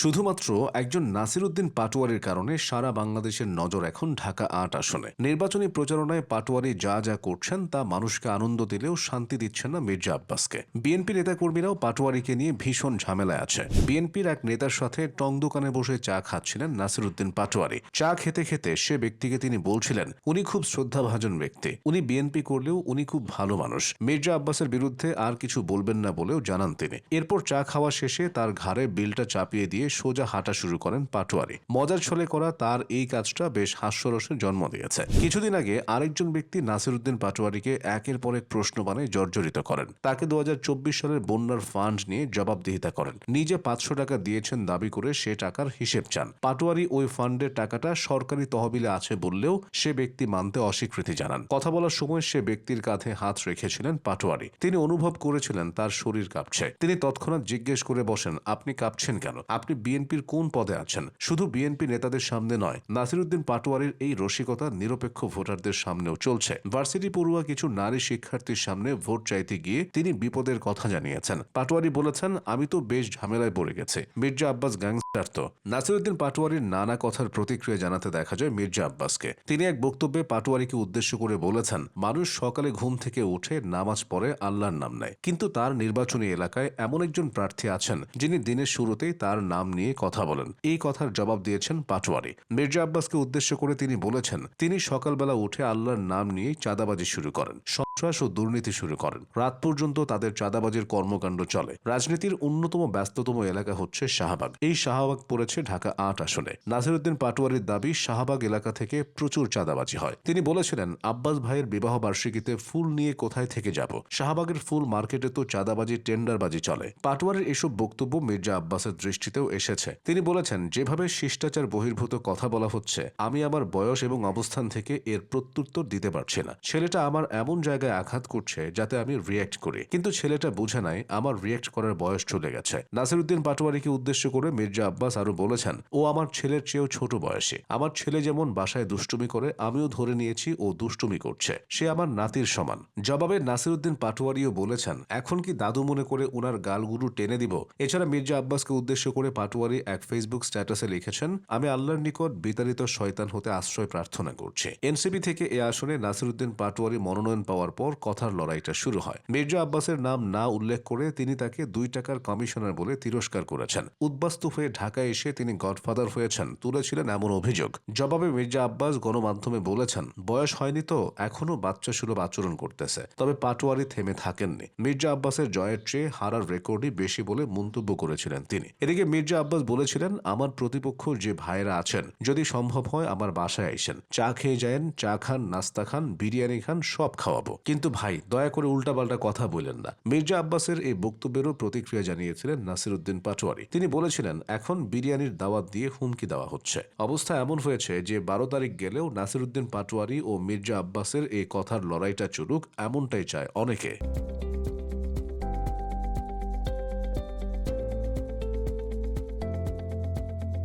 শুধুমাত্র একজন নাসিরুদ্দিন পাটোয়ারির কারণে সারা বাংলাদেশের নজর এখন ঢাকা আট আসনে। নির্বাচনী প্রচারণায় পাটোয়ারি যা যা করছেন তা মানুষকে আনন্দ দিলেও শান্তি দিচ্ছেন না মির্জা আব্বাসকে। বিএনপি নেতাকর্মীরাও পাটোয়ারিকে নিয়ে ভীষণ ঝামেলায় আছে। বিএনপির এক নেতার সাথে টং দোকানে বসে চা খাচ্ছিলেন নাসিরুদ্দিন পাটোয়ারি। চা খেতে খেতে সে ব্যক্তিকে তিনি বলছিলেন, উনি খুব শ্রদ্ধাভাজন ব্যক্তি। উনি বিএনপি করলেও উনি খুব ভালো মানুষ। মির্জা আব্বাসের বিরুদ্ধে আর কিছু বলবেন না বলেও জানান তিনি। এরপর চা খাওয়া শেষে তার ঘাড়ে বিলটা চাপিয়ে দিয়ে সোজা হাঁটা শুরু করেন পাটোয়ারি। মজার ছলে করা তার এই কাজটা বেশ হাস্যরসের জন্ম দিয়েছে। কিছুদিন আগে আরেকজন ব্যক্তি নাসিরুদ্দিন পাটোয়ারিকে একের পর এক প্রশ্ন বানায় জর্জরিত করেন। তাকে দু সালের বন্যার ফান্ড নিয়ে জবাবদিহিতা করেন। নিজে পাঁচশো টাকা দিয়েছেন দাবি করে সে টাকার হিসেব চান। পাটোয়ারি ওই ফান্ডের টাকাটা সরকারি তহবিলে আছে বললেও সে ব্যক্তি মানতে অস্বীকৃতি জানান। কথা বলার সময় সে ব্যক্তির কাঁধে হাত রেখেছিলেন পাটোয়ারি। তিনি অনুভব করেছিলেন তার শরীর কাঁপছে। তিনি তৎক্ষণাৎ জিজ্ঞেস করে বসেন, আপনি কাঁপছেন কেন? আপনি বিএনপির কোন পদে আছেন? শুধু বিএনপি নেতাদের সামনে নয়, নাসিরুদ্দিন পাটোয়ারির এই রসিকতা নিরপেক্ষ ভোটারদের সামনেও চলছে। ভার্সিটি পড়ুয়া কিছু নারী শিক্ষার্থীর সামনে ভোট চাইতে গিয়ে তিনি বিপদের কথা জানিয়েছেন। পাটোয়ারি বলেছেন, আমি তো বেশ ঝামেলায় পড়ে গেছি। মির্জা আব্বাস গ্যাংস্টার তো। নাসিরুদ্দিন পাটোয়ারির নানা কথার প্রতিক্রিয়া জানাতে দেখা যায় মির্জা আব্বাসকে। তিনি এক বক্তব্যে পাটোয়ারিকে উদ্দেশ্য করে বলেছেন, মানুষ সকালে ঘুম থেকে উঠে নামাজ পড়ে আল্লাহর নাম নেয়। কিন্তু তার নির্বাচনী এলাকায় এমন একজন প্রার্থী আছেন, যিনি দিনের শুরুতেই তার নাম নিয়ে কথা বলেন। এই কথার জবাব দিয়েছেন পাটোয়ারি। মির্জা আব্বাসকে উদ্দেশ্য করে তিনি বলেছেন, তিনি সকালবেলা উঠে আল্লাহর নাম নিয়ে চাঁদাবাজি শুরু করেন। সন্ত্রাস ও দুর্নীতি শুরু করেন। রাত পর্যন্ত তাদের চাঁদাবাজির কর্মকাণ্ড চলে। রাজনীতির অন্যতম ব্যস্ততম এলাকা হচ্ছে শাহবাগ। এই শাহবাগ পড়েছে ঢাকা আট আসনে। নাসিরুদ্দিন পাটোয়ারির দাবি, শাহবাগ এলাকা থেকে প্রচুর চাঁদাবাজি হয়। তিনি বলেছিলেন, আব্বাস ভাইয়ের বিবাহ বার্ষিকীতে ফুল নিয়ে কোথায় থেকে যাব? শাহবাগের ফুল মার্কেটে তো চাঁদাবাজি, টেন্ডারবাজি চলে। পাটোয়ারির এসব বক্তব্য মির্জা আব্বাসের দৃষ্টিতেও এসেছে। তিনি বলেছেন, যেভাবে শিষ্টাচার বহির্ভূত কথা বলা হচ্ছে, আমি আমার বয়স এবং অবস্থান থেকে এর প্রত্যুত্তর দিতে পারছি না। ছেলেটা আমার এমন জায়গায় আঘাত করছে যাতে আমি রিয়্যাক্ট করি। কিন্তু ছেলেটা বুঝে নাই আমার রিয়্যাক্ট করার বয়স চলে গেছে। নাসিরুদ্দিন পাটোয়ারিকে উদ্দেশ্য করে মির্জা আব্বাস আরও বলেছেন, ও আমার ছেলের চেয়েও ছোট বয়সে। আমার ছেলে যেমন বাসায় দুষ্টুমি করে, আমিও ধরে নিয়েছি ও দুষ্টুমি করছে। সে আমার নাতির সমান। জবাবে নাসিরুদ্দিন পাটোয়ারিও বলেছেন, এখন কি দাদু মনে করে উনার গালগুরু টেনে দিব? এছাড়া মির্জা আব্বাসকে উদ্দেশ্য করে পাটোয়ারি এক ফেসবুক স্ট্যাটাসে লিখেছেন, আমি আল্লাহর নিকট বিতাড়িত শয়তান হতে আশ্রয় প্রার্থনা করছি। এনসিপি থেকে এ আসনে নাসিরুদ্দিন পাটোয়ারি মনোনয়ন পাওয়ার পর কথার লড়াইটা শুরু হয়। মির্জা আব্বাসের নাম না উল্লেখ করে তিনি তাকে দুই টাকার কমিশনার বলে তিরস্কার করেছেন। উদ্বাস্তু হয়ে ঢাকায় এসে তিনি গডফাদার হয়েছেন, তুলেছিলেন এমন অভিযোগ। জবাবে মির্জা আব্বাস গণমাধ্যমে বলেছেন, বয়স হয়নি তো, এখনও বাচ্চা সুলভ আচরণ করতেছে, তবে পাটোয়ারি থেমে থাকেননি। মির্জা আব্বাসের জয়ের চেয়ে হারার রেকর্ডই বেশি বলে মন্তব্য করেছিলেন তিনি। এদিকে মির্জা আব্বাস বলেছিলেন, আমার প্রতিপক্ষ যে ভাইরা আছেন, যদি সম্ভব হয় আমার বাসায় আইসেন। চা খেয়ে যায়েন, চা খান, নাস্তা খান, বিরিয়ানি খান, সব খাওয়াবো। কিন্তু ভাই, দয়া করে উল্টাপাল্টা কথা বলেন না। মির্জা আব্বাসের এই বক্তব্যেরও প্রতিক্রিয়া জানিয়েছিলেন নাসিরুদ্দিন পাটোয়ারি। তিনি বলেছিলেন, এখন বিরিয়ানির দাওয়াত দিয়ে হুমকি দেওয়া হচ্ছে। অবস্থা এমন হয়েছে যে, বারো তারিখ গেলেও নাসিরুদ্দিন পাটোয়ারি ও মির্জা আব্বাসের এই কথার লড়াইটা চলুক, এমনটাই চায় অনেকে।